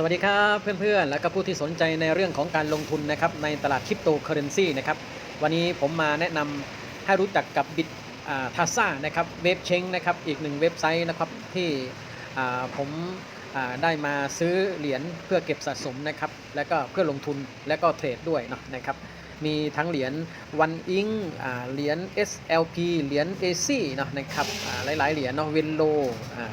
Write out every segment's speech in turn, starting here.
สวัสดีครับเพื่อนๆ และก็ผู้ที่สนใจในเรื่องของการลงทุนนะครับในตลาดคริปโตเคอเรนซีนะครับวันนี้ผมมาแนะนำให้รู้จักกับบิตทาซ่านะครับเว็บเชงนะครับอีกหนึ่งเว็บไซต์นะครับที่ผมได้มาซื้อเหรียญเพื่อเก็บสะสมนะครับแล้วก็เพื่อลงทุนและก็เทรดด้วยเนาะนะครับมีทั้งเหรียญวันอิงเหรียญ SLP เหรียญ AC เนาะนะครับหลายๆเหรียญเนาะเวนโล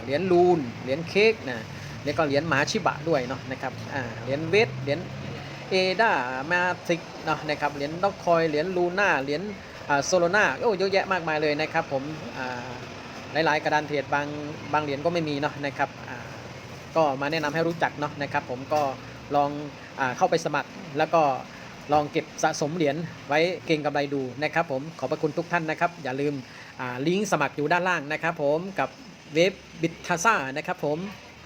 เหรียญลูนเหรียญเค้กนะ แล้วก็เหรียญหมาชิบะด้วยเนาะนะครับอ่าเหรียญเวทเหรียญเอดามาติกเนาะนะครับเหรียญด็อกคอยเหรียญลูน่าเหรียญโซโลนาโอ้เยอะแยะมากมายเลยนะครับผมหลายๆกระดานเทรดบางบางเหรียญก็ไม่มีเนาะนะครับก็มาแนะนำให้รู้จักเนาะนะครับผมก็ลองอเข้าไปสมัครแล้วก็ลองเก็บสะสมเหรียญไว้เก็งกำไรดูนะครับผมขอบพระคุณทุกท่านนะครับ อย่าลืมลิงก์สมัครอยู่ด้านล่างนะครับผมกับเว็บบิทาซ่านะครับผม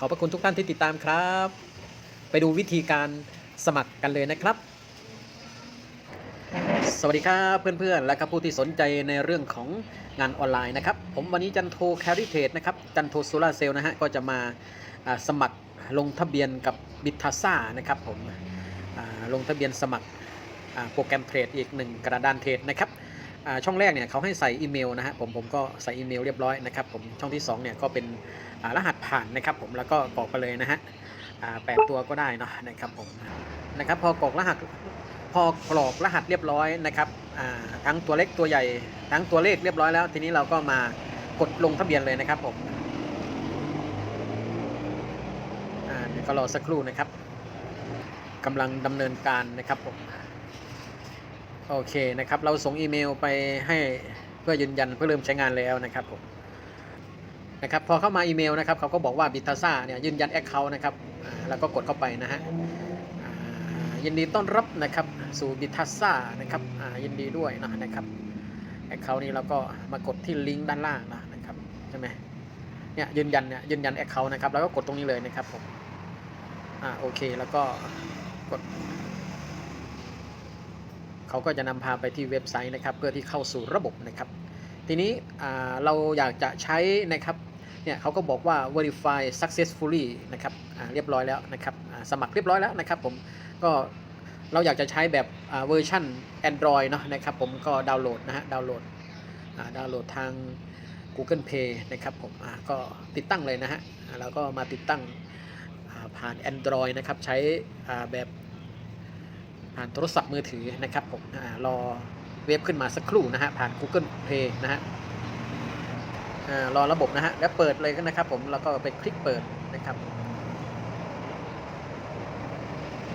ขอบพระคุณทุกท่านที่ติดตามครับ ไปดูวิธีการสมัครกันเลยนะครับ สวัสดีครับเพื่อนๆ และครับผู้ที่สนใจในเรื่องของงานออนไลน์นะครับ ผมวันนี้จันโทแคริเทรดนะครับ จันโทโซลาเซลล์นะฮะ ก็จะมาสมัครลงทะเบียนกับบิทาซ่านะครับผมลงทะเบียนสมัครโปรแกรมเทรดอีกหนึ่งกระดานเทรดนะครับ ช่องแรกเนี่ยเขาให้ใส่อีเมลนะฮะผมผมก็ใส่อีเมลเรียบร้อยนะครับผมช่องที่สองเนี่ยก็เป็นรหัสผ่านนะครับผมแล้วก็กรอกไปเลยนะฮะแปดตัวก็ได้เนาะนะครับผมนะครับพอกรอกรหัสพอกรอกรหัสเรียบร้อยนะครับทั้งตัวเล็กตัวใหญ่ทั้งตัวเลขเรียบร้อยแล้ว ทีนี้เราก็มากดลงทะเบียนเลยนะครับผมเดี๋ยวก็รอสักครู่นะครับกำลังดำเนินการนะครับผม โอเคนะครับ เราส่งอีเมลไปให้เพื่อยืนยันเพื่อเริ่มใช้งานแล้วนะครับผมนะครับพอเข้ามาอีเมลนะครับเขาก็บอกว่าบิทาซ่าเนี่ยยืนยันแอคเคาท์นะครับแล้วก็กดเข้าไปนะฮะยินดีต้อนรับนะครับสู่บิทาซ่านะครับยินดีด้วยนะนะครับแอคเคาท์นี้เราก็มากดที่ลิงก์ด้านล่างนะนะครับใช่ไหมเนี่ยยืนยันเนี่ยยืนยันแอคเคาท์นะครับแล้วก็กดตรงนี้เลยนะครับผมอ่าโอเคแล้วก็กด เขาก็จะนำพาไปที่เว็บไซต์นะครับ เพื่อที่เข้าสู่ระบบนะครับ ทีนี้เราอยากจะใช้นะครับเนี่ยเขาก็บอกว่า verify successfully นะครับเรียบร้อยแล้วนะครับสมัครเรียบร้อยแล้วนะครับผมก็เราอยากจะใช้แบบเวอร์ชัน Android เนาะนะครับผมก็ดาวน์โหลดนะฮะดาวน์โหลดดาวน์โหลดทาง Google Play นะครับผมก็ติดตั้งเลยนะฮะอ่าแล้วก็มาติดตั้งอ่าผ่าน Android นะครับใช้แบบ ผ่านโทรศัพท์มือถือนะครับผมรอเว็บขึ้นมาสักครู่นะฮะผ่าน Google Play นะฮะรอระบบนะฮะแล้วเปิดเลยนะครับผมแล้วก็ไปคลิกเปิดนะครับ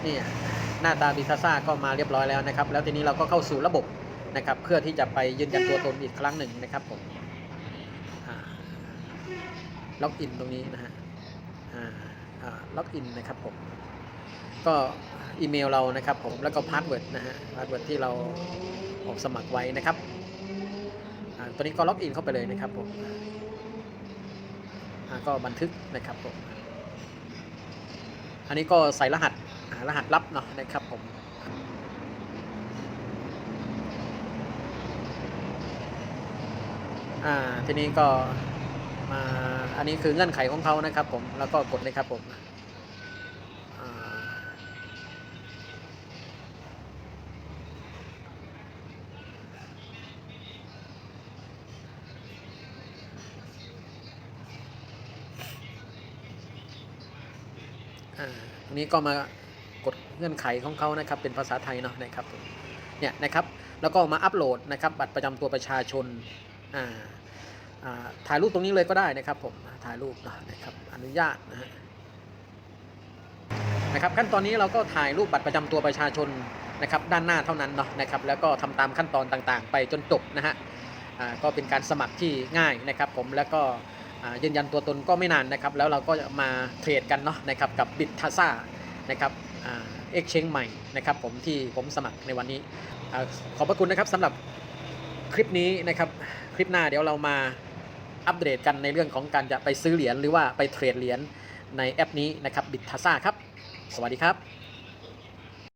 นี่หน้าตาบิคาซ่าก็มาเรียบร้อยแล้วนะครับ แล้วทีนี้เราก็เข้าสู่ระบบนะครับ เพื่อที่จะไปยืนยันตัวตนอีกครั้งหนึ่งนะครับผมล็อกอินตรงนี้นะฮะล็อกอินนะครับผม ก็อีเมลเรานะครับผมแล้วก็พาสเวิร์ดนะฮะพาสเวิร์ดที่เราออกสมัครไว้นะครับตัวนี้ก็ล็อกอินเข้าไปเลยนะครับผมก็บันทึกนะครับผมอันนี้ก็ใส่รหัสรหัสลับเนาะนะครับผมทีนี้ก็มาอันนี้คือเงื่อนไขของเขานะครับผมแล้วก็กดเลยครับผม อันนี้ก็มากดเงื่อนไขของเขานะครับเป็นภาษาไทยเนาะนะครับเนี่ยนะครับแล้วก็มาอัปโหลดนะครับบัตรประจำตัวประชาชนอ่าอ่าถ่ายรูปตรงนี้เลยก็ได้นะครับผมถ่ายรูปเนาะนะครับอนุญาตนะฮะนะครับขั้นตอนนี้เราก็ถ่ายรูปบัตรประจำตัวประชาชนนะครับด้านหน้าเท่านั้นเนาะนะครับแล้วก็ทำตามขั้นตอนต่างๆ ไปจนจบนะฮะอ่าก็เป็นการสมัครที่ง่ายนะครับผมแล้วก็ ยืนยันตัวตนก็ไม่นานนะครับ แล้วเราก็จะมาเทรดกันเนาะนะครับกับบิตทาซ่านะครับเอ็กชแนนใหม่นะครับผมที่ผมสมัครในวันนี้ขอบพระคุณนะครับสำหรับคลิปนี้นะครับคลิปหน้าเดี๋ยวเรามาอัปเดตกันในเรื่องของการจะไปซื้อเหรียญหรือว่าไปเทรดเหรียญในแอปนี้นะครับบิตทาซ่าครับ สวัสดีครับ